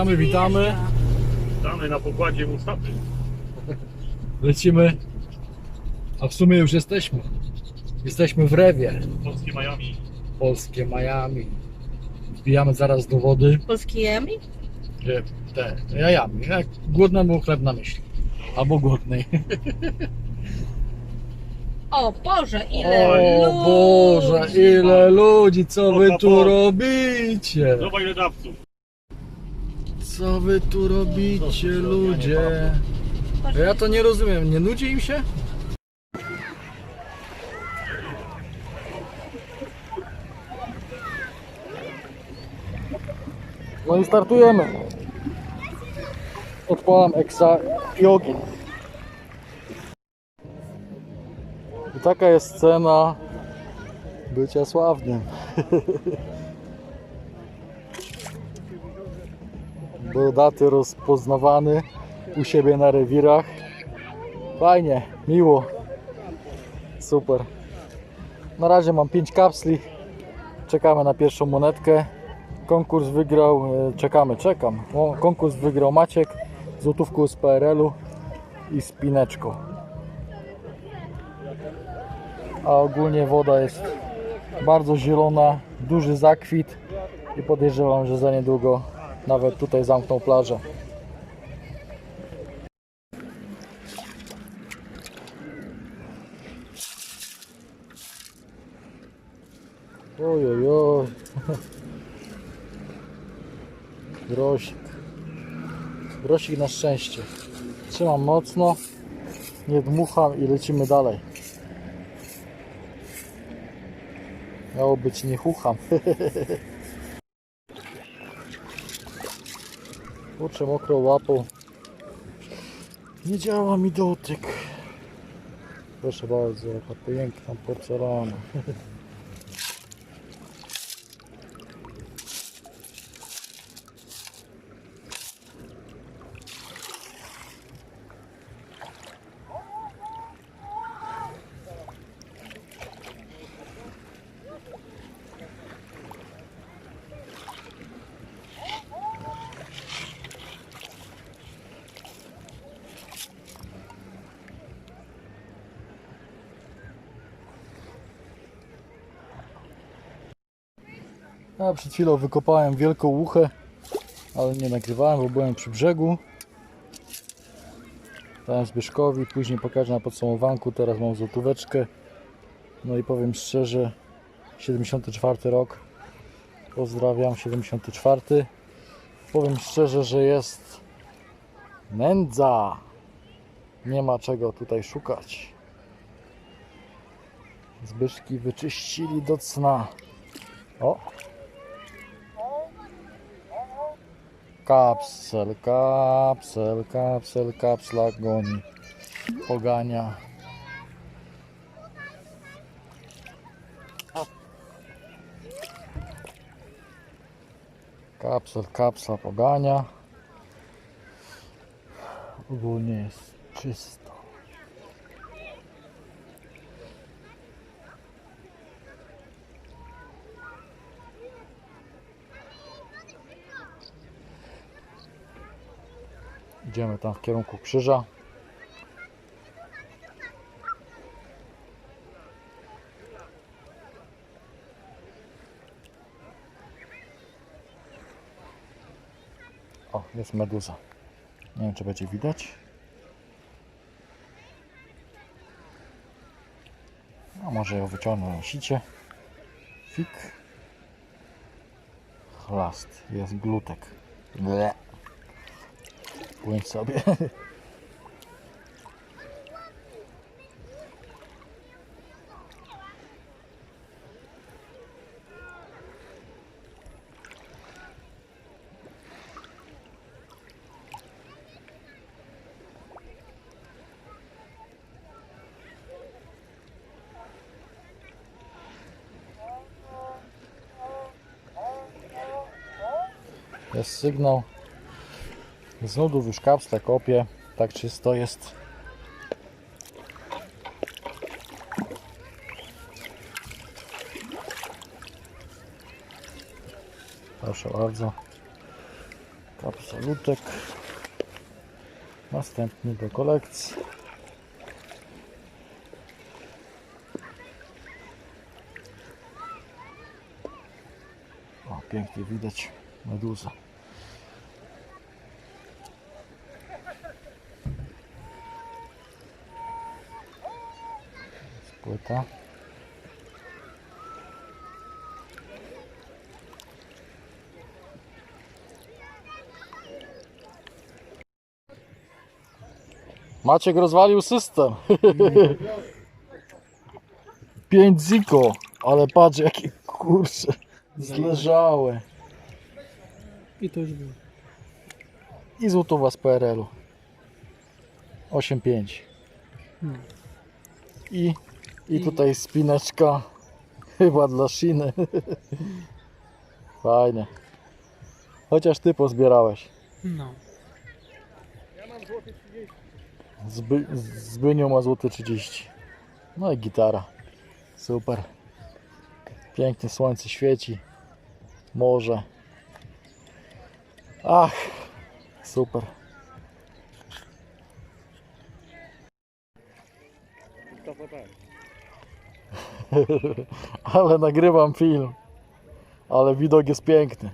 Witamy, witamy. Damy na pokładzie Mustafy. Lecimy. A w sumie już jesteśmy. Jesteśmy w Rewie. Polskie Miami. Polskie Miami. Wbijamy zaraz do wody. Polskimi? Gdzie Te jajami. Jak głodnemu chleb na myśli. Albo głodnej. O Boże, ile O ludzi! Boże, ile ludzi, co wy tu robicie? Zobacz ile dawców. Co wy tu robicie, ludzie? Ja to nie rozumiem, nie nudzi im się? No i startujemy. Odpalam Exa Jogi. I taka jest cena bycia sławnym. Brodaty rozpoznawany u siebie na rewirach. Fajnie, miło. Super. Na razie mam 5 kapsli. Czekamy na pierwszą monetkę. Konkurs wygrał, e, czekamy, czekam. Konkurs wygrał Maciek, złotówką z PRL-u i spineczką. A ogólnie woda jest bardzo zielona, duży zakwit i podejrzewam, że za niedługo nawet tutaj zamkną plażę. Oj, oj, oj. Grosik. Grosik na szczęście. Trzymam mocno, nie dmucham i lecimy dalej. Miało być nie chucham. Kurczę mokrą łapą. Nie działa mi dotyk. Proszę bardzo, jaka piękna porcelana. Ja przed chwilą wykopałem wielką łuchę, ale nie nagrywałem, bo byłem przy brzegu. Dałem Zbyszkowi, później pokażę na podsumowanku, teraz mam złotóweczkę. No i powiem szczerze, 74 rok. Pozdrawiam, 74. Powiem szczerze, że jest nędza. Nie ma czego tutaj szukać. Zbyszki wyczyścili do cna. O, Kapsel, kapsel, kapsel, kapsla goni. Pogania. Kapsel, kapsla pogania. Ogólnie jest czysto. Idziemy tam w kierunku krzyża. O, jest meduza. Nie wiem, czy będzie widać. A może ją wyciągnę na sicie. Fik. Chlast. Jest glutek. Ble. Płyń sobie. Jest sygnał. Z nudów już kapsle kopię. Tak czysto jest. Proszę bardzo. Kapsalutek. Następny do kolekcji. Pięknie widać meduzę. Płyta. Maciek rozwalił system. 5 ziko, ale patrz jakie kurcze zleżałe. I to już było. I złotowa z PRL-u. 8,5. Hmm. I, I tutaj spinaczka chyba dla Shiny. Fajnie. Chociaż ty pozbierałeś. No. Zby, Zbyniu ma złote 30. No i gitara. Super. Pięknie słońce świeci. Morze. Ach, super. Ale nagrywam film. Ale widok jest piękny.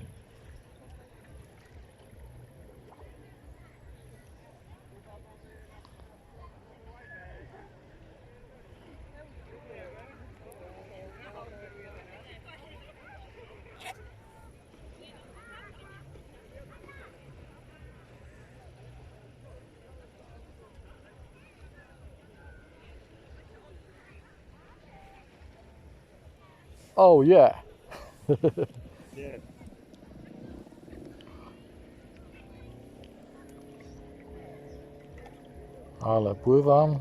Oh yeah. Ale pływam.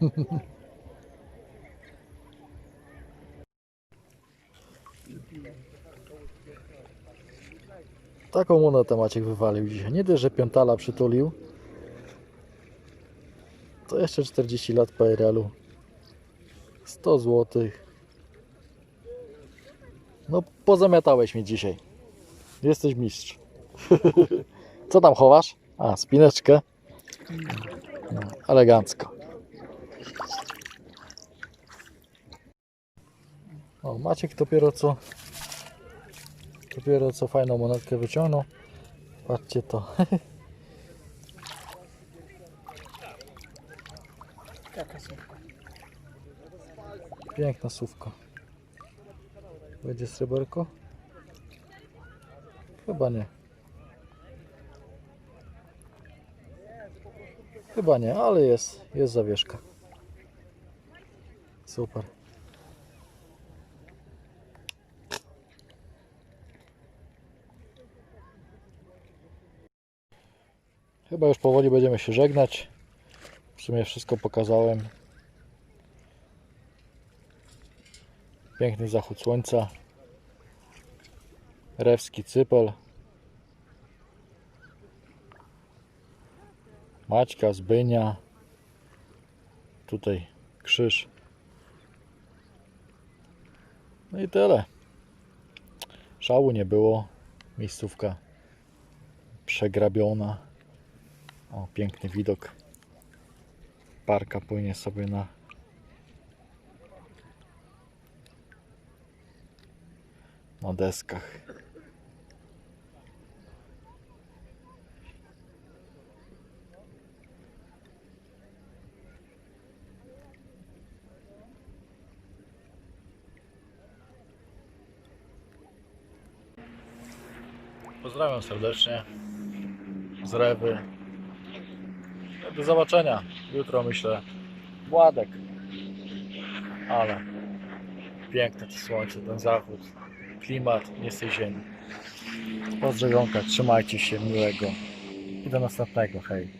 Taką monetę Maciek wywalił dzisiaj. Nie dość, że piątala przytulił. To jeszcze 40 lat PRL-u. 100 zł. No pozamiatałeś mi dzisiaj. Jesteś mistrz. Co tam chowasz? A, spineczkę. No, elegancko. O, Maciek dopiero co dopiero co fajną monetkę wyciągnął. Patrzcie to. Piękna słówka. Będzie sreberko? Chyba nie. Chyba nie, ale jest, jest zawieszka. Super. Chyba już powoli będziemy się żegnać. W sumie wszystko pokazałem. Piękny zachód słońca. Rewski cypel. Maćka, Zbynia. Tutaj krzyż. No i tyle. Szału nie było. Miejscówka przegrabiona. O, piękny widok. Parka płynie sobie na na deskach. Pozdrawiam serdecznie z Rewy. Do zobaczenia jutro myślę. Władek. Ale piękne to słońce, ten zachód, klimat nie z tej ziemi. Pozdrowionka, trzymajcie się, miłego i do następnego, hej.